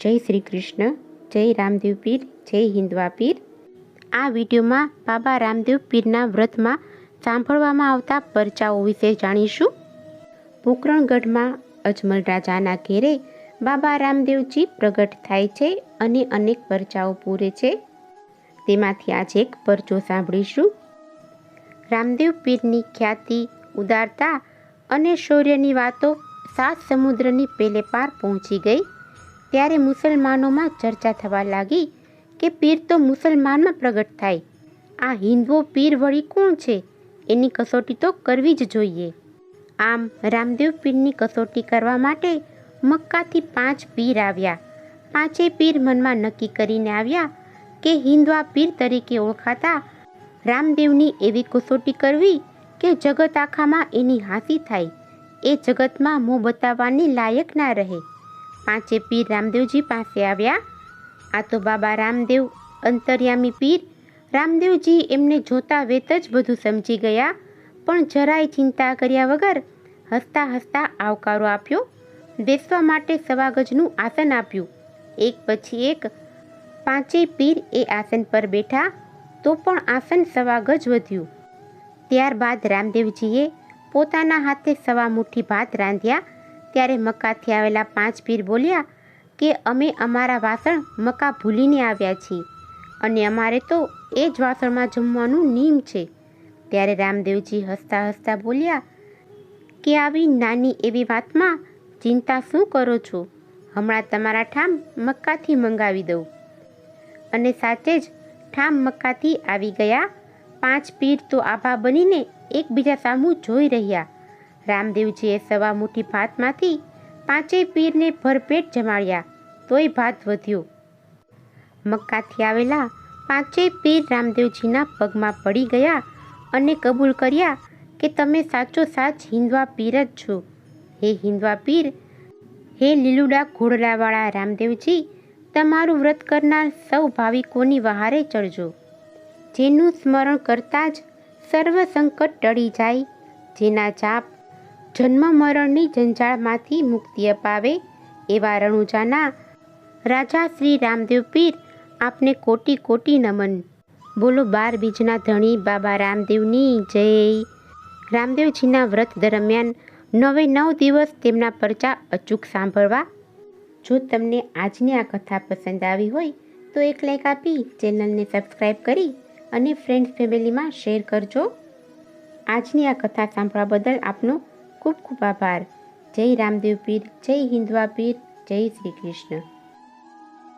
જય શ્રી કૃષ્ણ, જય રામદેવ પીર, જય હિન્દવા પીર. આ વિડીયોમાં બાબા રામદેવ પીરના વ્રતમાં સાંભળવામાં આવતા પરચાઓ વિશે જાણીશું. પોકરણગઢમાં અજમલ રાજાના ઘેરે બાબા રામદેવજી પ્રગટ થાય છે અને અનેક પરચાઓ પૂરે છે. તેમાંથી આજે એક પરચો સાંભળીશું. રામદેવ પીરની ખ્યાતિ, ઉદારતા અને શૌર્યની વાતો સાત સમુદ્રની પેલે પાર પહોંચી ગઈ. ત્યારે મુસલમાનોમાં ચર્ચા થવા લાગી કે પીર તો મુસલમાનમાં પ્રગટ થાય. આ હિન્દુઓ પીર વળી કોણ છે? એની કસોટી તો કરવી જ જોઈએ. આમ રામદેવ પીરની કસોટી કરવા માટે મક્કાથી પાંચ પીર આવ્યા. પાંચેય પીર મનમાં નક્કી કરીને આવ્યા કે હિન્દવા પીર તરીકે ઓળખાતા રામદેવની એવી કસોટી કરવી કે જગત આખામાં એની હાસી થાય. એ જગતમાં મોં બતાવવાની લાયક ના રહે. પાંચે પીર રામદેવજી પાસે આવ્યા. આ તો બાબા રામદેવ અંતર્યામી પીર. રામદેવજી એમને જોતા વેત જ બધું સમજી ગયા. પણ જરાય ચિંતા કર્યા વગર હસતા હસતા આવકારો આપ્યો. બેસવા માટે સવા ગજનું આસન આપ્યું. એક પછી એક પાંચેય પીર એ આસન પર બેઠા. તો પણ આસન સવા ગજ વધ્યું. ત્યારબાદ રામદેવજીએ પોતાના હાથે સવા મુઠ્ઠી ભાત રાંધ્યા. ત્યારે મક્કાથી આવેલા પાંચ પીર બોલ્યા કે અમે અમારા વાસણ મક્કા ભૂલીને આવ્યા છીએ અને અમારે તો એ જ વાસણમાં જમવાનું નિયમ છે. ત્યારે રામદેવજી હસતા હસતા બોલ્યા કે આવી નાની એવી વાતમાં ચિંતા શું કરો છો? હમણાં તમારા ઠામ મક્કાથી મંગાવી દઉં. અને સાચે જ ઠામ મક્કાથી આવી ગયા પાંચ પીર તો આભા બનીને એકબીજા સામું જોઈ રહ્યા. રામદેવજીએ સવા મુઠ્ઠી ભાતમાંથી પાંચેય પીરને ભરપેટ જમાડ્યા. તોય ભાત વધ્યો. મક્કાથી આવેલા પાંચેય પીર રામદેવજીના પગમાં પડી ગયા અને કબૂલ કર્યા કે તમે સાચો સાચ હિન્દવા પીર જ છો. હે હિન્દવા પીર, હે લીલુડા ઘોડલાવાળા રામદેવજી, તમારું વ્રત કરનાર સૌ ભાવિકોની વહારે ચડજો. જેનું સ્મરણ કરતાં જ સર્વ સંકટ ટળી જાય. જેના જાપ જન્મ મરણની જંજાળમાંથી મુક્તિ અપાવે એવા રણુજાના રાજા શ્રી રામદેવ પીર આપને કોટી કોટી નમન. બોલો બાર બીજના ધણી બાબા રામદેવની જય. રામદેવજીના વ્રત દરમિયાન નવે નવ દિવસ તેમના પરચા અચૂક સાંભળવા. જો તમને આજની આ કથા પસંદ આવી હોય તો એક લાઈક આપી ચેનલને સબસ્ક્રાઈબ કરી અને ફ્રેન્ડ્સ ફેમિલીમાં શેર કરજો. આજની આ કથા સાંભળવા બદલ આપનો ખૂબ ખૂબ આભાર. જય રામદેવ પીર જય હિન્દવા પીર જય શ્રી કૃષ્ણ.